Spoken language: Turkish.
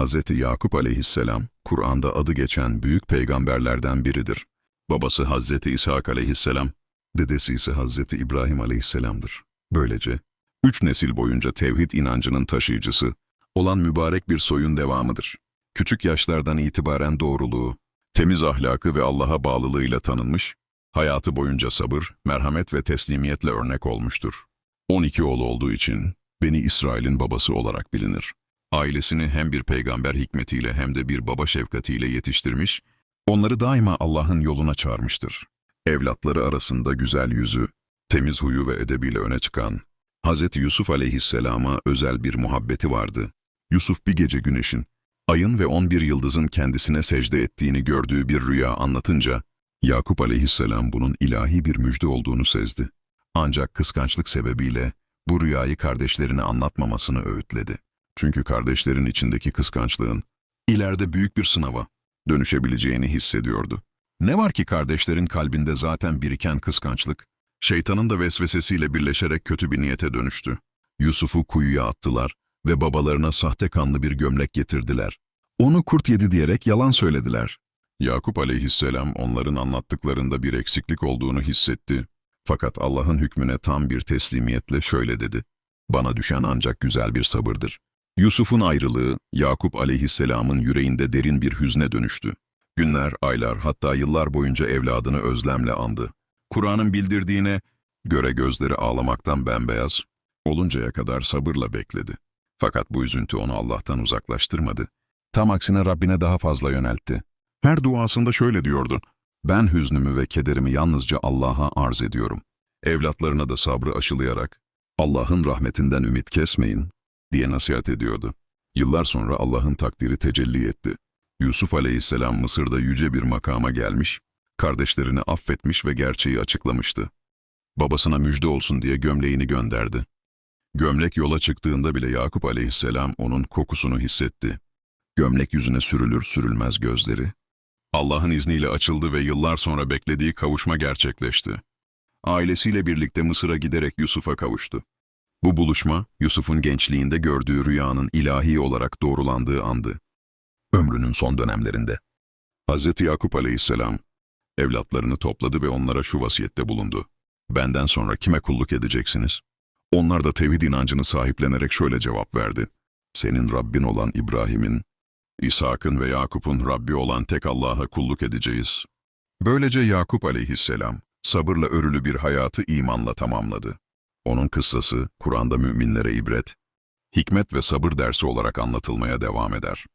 Hz. Yakup aleyhisselam, Kur'an'da adı geçen büyük peygamberlerden biridir. Babası Hz. İshak aleyhisselam, dedesi ise Hz. İbrahim aleyhisselamdır. Böylece, üç nesil boyunca tevhid inancının taşıyıcısı olan mübarek bir soyun devamıdır. Küçük yaşlardan itibaren doğruluğu, temiz ahlakı ve Allah'a bağlılığıyla tanınmış, hayatı boyunca sabır, merhamet ve teslimiyetle örnek olmuştur. 12 oğlu olduğu için Beni İsrail'in babası olarak bilinir. Ailesini hem bir peygamber hikmetiyle hem de bir baba şefkatiyle yetiştirmiş, onları daima Allah'ın yoluna çağırmıştır. Evlatları arasında güzel yüzü, temiz huyu ve edebiyle öne çıkan Hz. Yusuf aleyhisselama özel bir muhabbeti vardı. Yusuf bir gece güneşin, ayın ve 11 yıldızın kendisine secde ettiğini gördüğü bir rüya anlatınca, Yakup aleyhisselam bunun ilahi bir müjde olduğunu sezdi. Ancak kıskançlık sebebiyle bu rüyayı kardeşlerine anlatmamasını öğütledi. Çünkü kardeşlerin içindeki kıskançlığın ileride büyük bir sınava dönüşebileceğini hissediyordu. Ne var ki kardeşlerin kalbinde zaten biriken kıskançlık, şeytanın da vesvesesiyle birleşerek kötü bir niyete dönüştü. Yusuf'u kuyuya attılar ve babalarına sahte kanlı bir gömlek getirdiler. Onu kurt yedi diyerek yalan söylediler. Yakup aleyhisselam onların anlattıklarında bir eksiklik olduğunu hissetti. Fakat Allah'ın hükmüne tam bir teslimiyetle şöyle dedi. Bana düşen ancak güzel bir sabırdır. Yusuf'un ayrılığı, Yakup aleyhisselamın yüreğinde derin bir hüzne dönüştü. Günler, aylar, hatta yıllar boyunca evladını özlemle andı. Kur'an'ın bildirdiğine göre gözleri ağlamaktan bembeyaz, oluncaya kadar sabırla bekledi. Fakat bu üzüntü onu Allah'tan uzaklaştırmadı. Tam aksine Rabbine daha fazla yöneltti. Her duasında şöyle diyordu. Ben hüznümü ve kederimi yalnızca Allah'a arz ediyorum. Evlatlarına da sabrı aşılayarak, Allah'ın rahmetinden ümit kesmeyin, diye nasihat ediyordu. Yıllar sonra Allah'ın takdiri tecelli etti. Yusuf aleyhisselam Mısır'da yüce bir makama gelmiş, kardeşlerini affetmiş ve gerçeği açıklamıştı. Babasına müjde olsun diye gömleğini gönderdi. Gömlek yola çıktığında bile Yakup aleyhisselam onun kokusunu hissetti. Gömlek yüzüne sürülür sürülmez gözleri. Allah'ın izniyle açıldı ve yıllar sonra beklediği kavuşma gerçekleşti. Ailesiyle birlikte Mısır'a giderek Yusuf'a kavuştu. Bu buluşma, Yusuf'un gençliğinde gördüğü rüyanın ilahi olarak doğrulandığı andı. Ömrünün son dönemlerinde. Hz. Yakup aleyhisselam, evlatlarını topladı ve onlara şu vasiyette bulundu. Benden sonra kime kulluk edeceksiniz? Onlar da tevhid inancını sahiplenerek şöyle cevap verdi. Senin Rabbin olan İbrahim'in, İshak'ın ve Yakup'un Rabbi olan tek Allah'a kulluk edeceğiz. Böylece Yakup aleyhisselam, sabırla örülü bir hayatı imanla tamamladı. Onun kıssası, Kur'an'da müminlere ibret, hikmet ve sabır dersi olarak anlatılmaya devam eder.